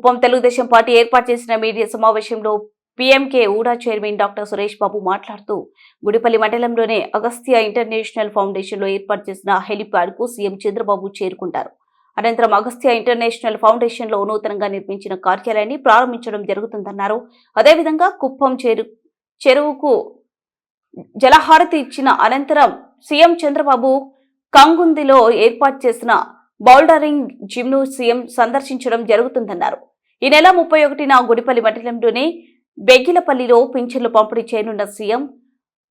Kuppam Telugu Desam party ఏర్పాటు చేసిన media సమావేశంలో PMK UDA chairman doctor Suresh Babu మాట్లాడుతూ గుడిపల్లి మండలంలోనే అగస్త్య ఇంటర్నేషనల్ ఫౌండేషన్లో ఏర్పాటు చేసిన హెలిప్యాడ్కు సీఎం చంద్రబాబు చేరుకుంటారు. అనంతరం అగస్త్య ఇంటర్నేషనల్ ఫౌండేషన్లో నూతనంగా నిర్మించిన కార్యాలయాన్ని ప్రారంభించడం జరుగుతుందన్నారు. అదేవిధంగా కుప్పం చెరు చెరువుకు జలహారతి ఇచ్చిన అనంతరం సీఎం చంద్రబాబు కంగుందిలో ఏర్పాటు చేసిన బౌల్డరింగ్ జిమ్ను సీఎం సందర్శించడం జరుగుతుందన్నారు. ఈ నెల ముప్పై ఒకటిన గుడిపల్లి మండలంలోని బెగ్గిలపల్లిలో పింఛన్లు పంపిణీ చేయనున్న సీఎం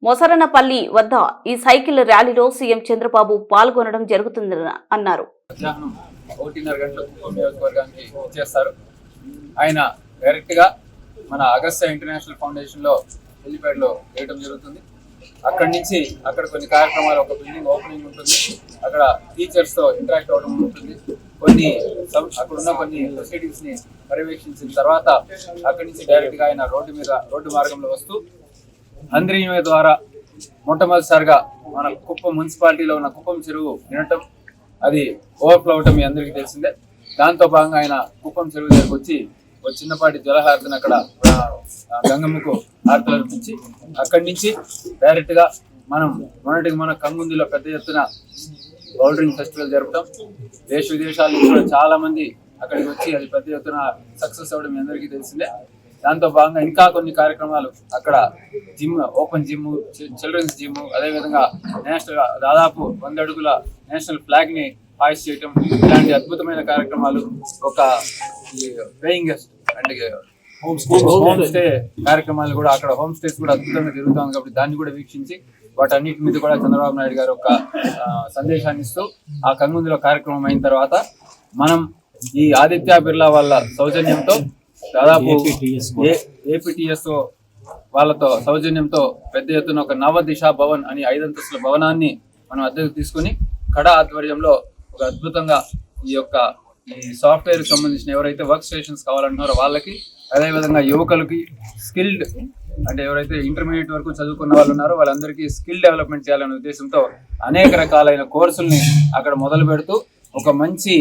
మొసరనపల్లి వద్ద ఈ సైకిల్ ర్యాలీలో సీఎం చంద్రబాబు పాల్గొనడం జరుగుతుందని అన్నారు. ఆయన డైరెక్ట్గా మన అగస్త ఇంటర్నేషనల్ ఫౌండేషన్లో వేయడం జరుగుతుంది. అక్కడి నుంచి అక్కడ కొన్ని కార్యక్రమాలు ఒక బిల్డింగ్ ఓపెనింగ్ ఉంటుంది. అక్కడ టీచర్స్తో ఇంటరాక్ట్ అవ్వడం ఉంటుంది. కొన్ని అక్కడ ఉన్న కొన్ని ప్రొసీడింగ్స్ని పర్యవేక్షించిన తర్వాత అక్కడి నుంచి డైరెక్ట్గా ఆయన రోడ్డు మీద రోడ్డు మార్గంలో వస్తూ అంద్రీయమే ద్వారా మొట్టమొదటిసారిగా మన కుప్పం మున్సిపాలిటీలో ఉన్న కుప్పం చెరువు నిండటం అది ఓవర్ఫ్లో అవటం మీ అందరికీ తెలిసిందే. దాంతో భాగంగా ఆయన కుప్పం చెరువు దగ్గరకు వచ్చి ఒక చిన్నపాటి జలహారతిని అక్కడ గంగమ్మకు హారతలు అర్పించి అక్కడి నుంచి డైరెక్ట్గా మనం మొన్నటికి మన కంగుందిలో పెద్ద ఎత్తున బౌల్డరింగ్ ఫెస్టివల్ జరపడం దేశ విదేశాల నుంచి కూడా చాలా మంది అక్కడికి వచ్చి అది పెద్ద ఎత్తున సక్సెస్ అవ్వడం మీ అందరికీ తెలిసిందే. దాంతో భాగంగా ఇంకా కొన్ని కార్యక్రమాలు అక్కడ gym open gym children's gym అదేవిధంగా నేషనల్ దాదాపు వంద అడుగుల నేషనల్ ఫ్లాగ్ని హాయిస్ చేయటం ఇలాంటి అద్భుతమైన కార్యక్రమాలు ఒక paying guest and home stay కార్యక్రమాలు కూడా అక్కడ హోమ్ స్టేస్ కూడా అద్భుతంగా జరుగుతుంది కాబట్టి దాన్ని కూడా వీక్షించి వాటన్నిటి మీద కూడా చంద్రబాబు నాయుడు గారు ఒక సందేశాన్ని ఇస్తూ ఆ కంగుందులో కార్యక్రమం అయిన తర్వాత మనం ఈ ఆదిత్య బిర్లా వాళ్ళ సౌజన్యంతో దాదాపు ఏపీటీఎస్ వాళ్ళతో సౌజన్యంతో పెద్ద ఎత్తున ఒక నవ దిశ భవన్ అని ఐదంతస్తుల భవనాన్ని మనం అద్దెకు తీసుకుని కడ ఆధ్వర్యంలో ఒక అద్భుతంగా ఈ యొక్క ఈ సాఫ్ట్వేర్ సంబంధించిన ఎవరైతే వర్క్ స్టేషన్స్ కావాలంటున్నారో వాళ్ళకి అదేవిధంగా యువకులకి స్కిల్డ్ అంటే ఎవరైతే ఇంటర్మీడియట్ వరకు చదువుకున్న వాళ్ళు ఉన్నారో వాళ్ళందరికీ స్కిల్ డెవలప్మెంట్ చేయాలనే ఉద్దేశంతో అనేక రకాలైన కోర్సుల్ని అక్కడ మొదలు పెడుతూ ఒక మంచి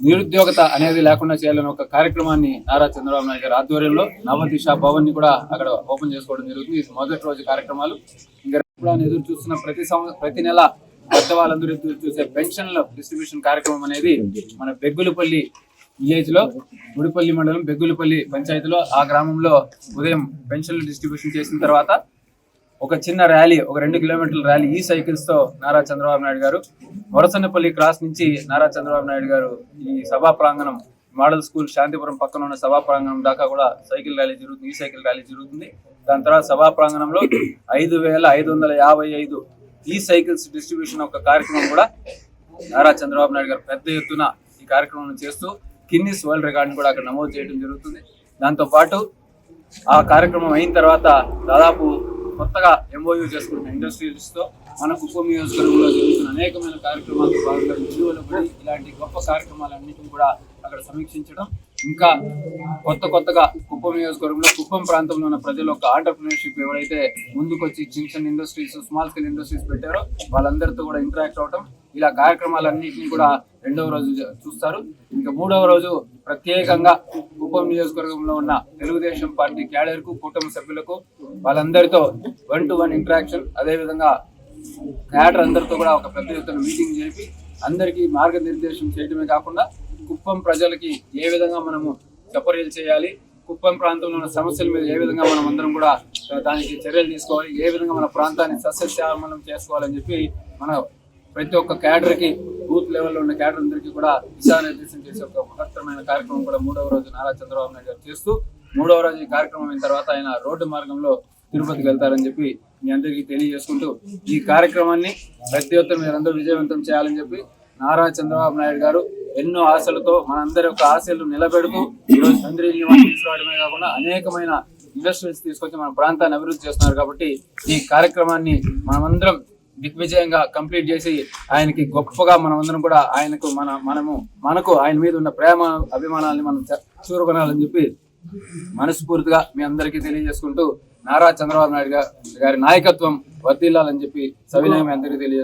నిరుద్యోగత అనేది లేకుండా చేయాలని ఒక కార్యక్రమాన్ని నారా చంద్రబాబు నాయుడు గారి ఆధ్వర్యంలో నవదిశ భవన్ని కూడా అక్కడ ఓపెన్ చేసుకోవడం జరుగుతుంది. ఇది మొదటి రోజు కార్యక్రమాలు. ఇంకా కూడా ఎదురు చూస్తున్న ప్రతి సంవత్సరం ప్రతి నెల పెద్ద వాళ్ళందరూ ఎదురు చూసే పెన్షన్ల డిస్ట్రిబ్యూషన్ కార్యక్రమం అనేది మన బెగ్గులపల్లి విలేజ్లో గుడిపల్లి మండలం బెగ్గులపల్లి పంచాయతీలో ఆ గ్రామంలో ఉదయం పెన్షన్లు డిస్ట్రిబ్యూషన్ చేసిన తర్వాత ఒక చిన్న ర్యాలీ ఒక రెండు కిలోమీటర్ల ర్యాలీ ఈ సైకిల్స్తో నారా చంద్రబాబు నాయుడు గారు మొరసన్నపల్లి క్రాస్ నుంచి నారా చంద్రబాబు నాయుడు గారు ఈ సభా ప్రాంగణం మోడల్ స్కూల్ శాంతిపురం పక్కన ఉన్న సభా ప్రాంగణం దాకా కూడా సైకిల్ ర్యాలీ జరుగుతుంది ఈ సైకిల్ ర్యాలీ జరుగుతుంది. దాని తర్వాత సభా ప్రాంగణంలో ఐదు వేల ఐదు వందల యాభై ఐదు ఈ సైకిల్స్ డిస్ట్రిబ్యూషన్ ఒక కార్యక్రమం కూడా నారా చంద్రబాబు నాయుడు గారు పెద్ద ఎత్తున ఈ కార్యక్రమం చేస్తూ గిన్నిస్ వరల్డ్ రికార్డ్ని కూడా అక్కడ నమోదు చేయడం జరుగుతుంది. దాంతోపాటు ఆ కార్యక్రమం అయిన తర్వాత దాదాపు కొత్తగా ఎంఓయూ చేసుకుంటున్న ఇండస్ట్రీస్తో మన కుప్పం నియోజకవర్గంలో జరుగుతున్న అనేకమైన కార్యక్రమాలు భాగంగా విలువల ఇలాంటి గొప్ప కార్యక్రమాలన్నింటినీ కూడా అక్కడ సమీక్షించడం ఇంకా కొత్త కొత్తగా కుప్పం నియోజకవర్గంలో కుప్పం ప్రాంతంలో ఉన్న ప్రజలు ఒక ఆంటర్ప్రినర్షిప్ ఎవరైతే ముందుకొచ్చి చిన్న చిన్న ఇండస్ట్రీస్ స్మాల్ స్కేల్ ఇండస్ట్రీస్ పెట్టారో వాళ్ళందరితో కూడా ఇంటరాక్ట్ అవటం ఇలా కార్యక్రమాలన్నింటినీ కూడా రెండవ రోజు చూస్తారు. ఇంకా మూడవ రోజు ప్రత్యేకంగా కుప్పం నియోజకవర్గంలో ఉన్న తెలుగుదేశం పార్టీ క్యాడర్కు కుటుంబ సభ్యులకు వాళ్ళందరితో వన్ టు వన్ ఇంటరాక్షన్ అదేవిధంగా క్యాడర్ అందరితో కూడా ఒక పెద్ద ఎత్తున మీటింగ్ చేపి అందరికీ మార్గనిర్దేశం చేయడమే కాకుండా కుప్పం ప్రజలకి ఏ విధంగా మనము చపర్యలు చేయాలి కుప్పం ప్రాంతంలో ఉన్న సమస్యల మీద ఏ విధంగా మనం అందరం కూడా దానికి చర్యలు తీసుకోవాలి ఏ విధంగా మన ప్రాంతాన్ని సస్యశ్యామలం చేసుకోవాలని చెప్పి మన ప్రతి ఒక్క క్యాడర్కి బూత్ లెవెల్లో ఉన్న క్యాడర్ అందరికీ కూడా దిశానిర్దేశం చేసే ఒక మహత్తరమైన కార్యక్రమం కూడా మూడవ రోజు నారా చంద్రబాబు నాయుడు గారు చేస్తూ మూడవ రోజు ఈ కార్యక్రమం అయిన తర్వాత ఆయన రోడ్డు మార్గంలో తిరుపతికి వెళ్తారని చెప్పి మీ అందరికీ తెలియజేసుకుంటూ ఈ కార్యక్రమాన్ని ప్రతి ఒక్కరు మీరందరూ విజయవంతం చేయాలని చెప్పి నారా చంద్రబాబు నాయుడు గారు ఎన్నో ఆశలతో మనందరి యొక్క ఆశలు నిలబెడుతూ ఈరోజు చంద్రగిరి తీసుకురావడమే కాకుండా అనేకమైన ఇన్వెస్ట్మెంట్స్ తీసుకొచ్చి మన ప్రాంతాన్ని అభివృద్ధి చేస్తున్నారు కాబట్టి ఈ కార్యక్రమాన్ని మనమందరం దిగ్విజయంగా కంప్లీట్ చేసి ఆయనకి గొప్పగా మనమందరం కూడా ఆయనకు మన మనము మనకు ఆయన మీద ఉన్న ప్రేమ అభిమానాలని మనం చూరుకొనాలని చెప్పి మనస్ఫూర్తిగా మీ అందరికీ తెలియజేసుకుంటూ నారా చంద్రబాబు నాయుడు గారి నాయకత్వం వర్దిల్లాలని చెప్పి సవినయం అందరికీ తెలియజేసుకుంటూ